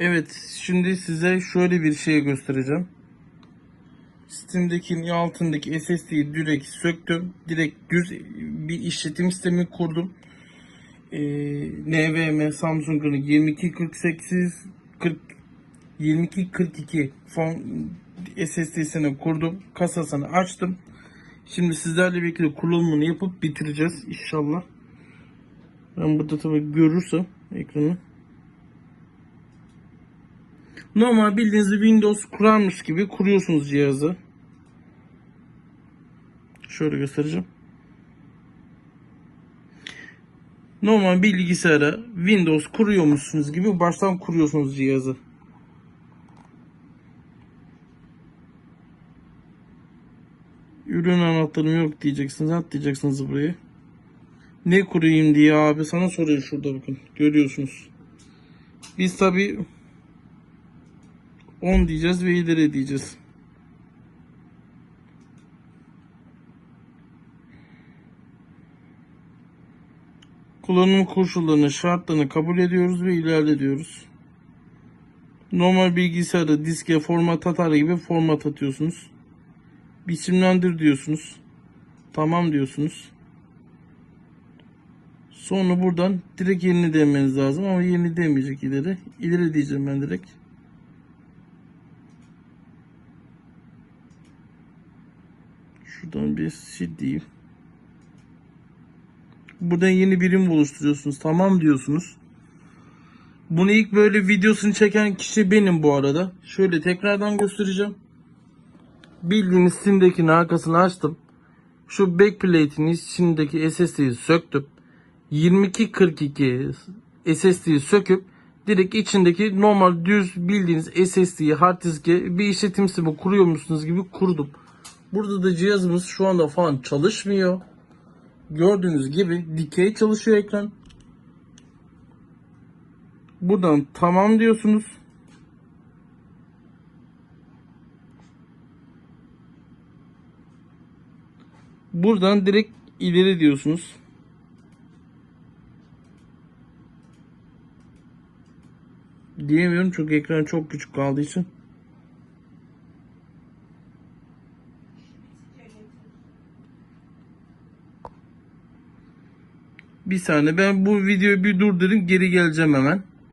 Evet, şimdi size şöyle bir şey göstereceğim. Steam'deki altındaki SSD'yi direkt söktüm. Direkt düz bir işletim sistemi kurdum. Ee, NVMe Samsung'un 2248 40 2242 fon SSD'sini kurdum. Kasasını açtım. Şimdi sizlerle birlikte kurulumunu yapıp bitireceğiz inşallah. Ben burada tabii görürsem ekranı. Normal bildiğiniz Windows kurarmış gibi kuruyorsunuz cihazı. Şöyle göstereceğim. Normal bilgisayara Windows kuruyormuşsunuz gibi baştan kuruyorsunuz cihazı. Ürün anahtarım yok diyeceksiniz. At diyeceksiniz buraya. Ne kurayım diye abi sana soruyor şurada bakın. Görüyorsunuz. Biz tabi 10 diyeceğiz ve ileri diyeceğiz. Kullanım koşullarını, şartlarını kabul ediyoruz ve ilerle diyoruz. Normal bilgisayarda diske format atar gibi format atıyorsunuz. Biçimlendir diyorsunuz. Tamam diyorsunuz. Sonra buradan direkt yerini demeniz lazım ama yerini demeyecek ileri. İleri diyeceğim ben direkt. Şuradan bir sil diyeyim. Buradan yeni birim oluşturuyorsunuz. Tamam diyorsunuz. Bunu ilk böyle videosunu çeken kişi benim bu arada. Şöyle tekrardan göstereceğim. Bildiğiniz Steam'dekinin arkasını açtım. Şu backplate'in içindeki SSD'yi söktüm. 2242 SSD'yi söküp direkt içindeki normal düz bildiğiniz SSD'yi hard diske bir işletim sistemi kuruyormuşsunuz gibi kurdum. Burada da cihazımız şu anda falan çalışmıyor. Gördüğünüz gibi dikey çalışıyor ekran. Buradan tamam diyorsunuz. Buradan direkt ileri diyorsunuz. Diyemiyorum çünkü ekran çok küçük kaldığı için. Bir saniye ben bu videoyu bir durdurayım geri geleceğim hemen.